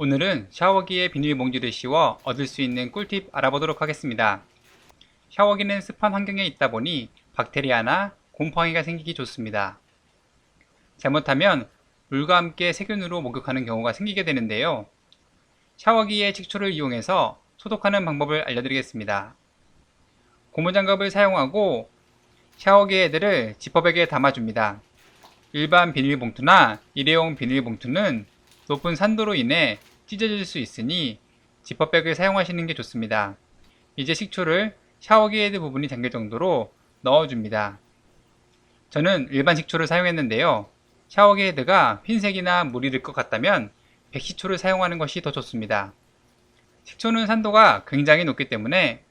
오늘은 샤워기에 비닐봉지를 씌워 얻을 수 있는 꿀팁 알아보도록 하겠습니다. 샤워기는 습한 환경에 있다 보니 박테리아나 곰팡이가 생기기 좋습니다. 잘못하면 물과 함께 세균으로 목욕하는 경우가 생기게 되는데요. 샤워기의 식초를 이용해서 소독하는 방법을 알려드리겠습니다. 고무장갑을 사용하고 샤워기 헤드를 지퍼백에 담아줍니다. 일반 비닐봉투나 일회용 비닐봉투는 높은 산도로 인해 찢어질 수 있으니 지퍼백을 사용하시는 게 좋습니다. 이제 식초를 샤워기 헤드 부분이 잠길 정도로 넣어줍니다. 저는 일반 식초를 사용했는데요. 샤워기 헤드가 흰색이나 물이 들 것 같다면 백식초를 사용하는 것이 더 좋습니다. 식초는 산도가 굉장히 높기 때문에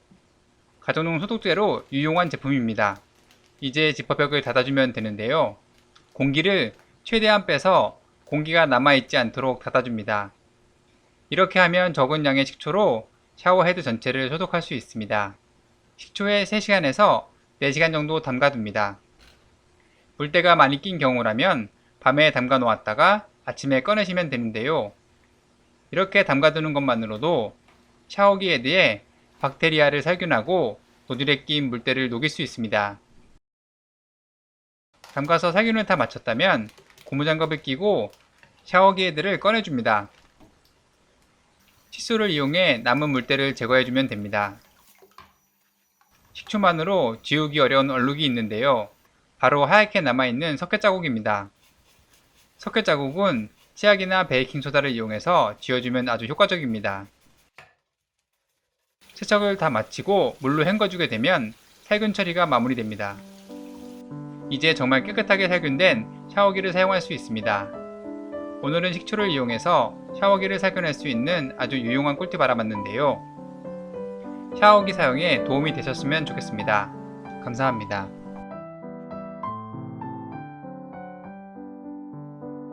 가정용 소독제로 유용한 제품입니다. 이제 지퍼벽을 닫아주면 되는데요. 공기를 최대한 빼서 공기가 남아있지 않도록 닫아줍니다. 이렇게 하면 적은 양의 식초로 샤워 헤드 전체를 소독할 수 있습니다. 식초에 3시간에서 4시간 정도 담가둡니다. 물때가 많이 낀 경우라면 밤에 담가 놓았다가 아침에 꺼내시면 되는데요. 이렇게 담가두는 것만으로도 샤워기 헤드에 박테리아를 살균하고 노즐에 낀 물때를 녹일 수 있습니다. 담가서 살균을 다 마쳤다면 고무장갑을 끼고 샤워기 헤드를 꺼내줍니다. 칫솔을 이용해 남은 물때를 제거해주면 됩니다. 식초만으로 지우기 어려운 얼룩이 있는데요. 바로 하얗게 남아있는 석회 자국입니다. 석회 자국은 치약이나 베이킹소다를 이용해서 지워주면 아주 효과적입니다. 세척을 다 마치고 물로 헹궈주게 되면 살균 처리가 마무리됩니다. 이제 정말 깨끗하게 살균된 샤워기를 사용할 수 있습니다. 오늘은 식초를 이용해서 샤워기를 살균할 수 있는 아주 유용한 꿀팁 알아봤는데요. 샤워기 사용에 도움이 되셨으면 좋겠습니다. 감사합니다.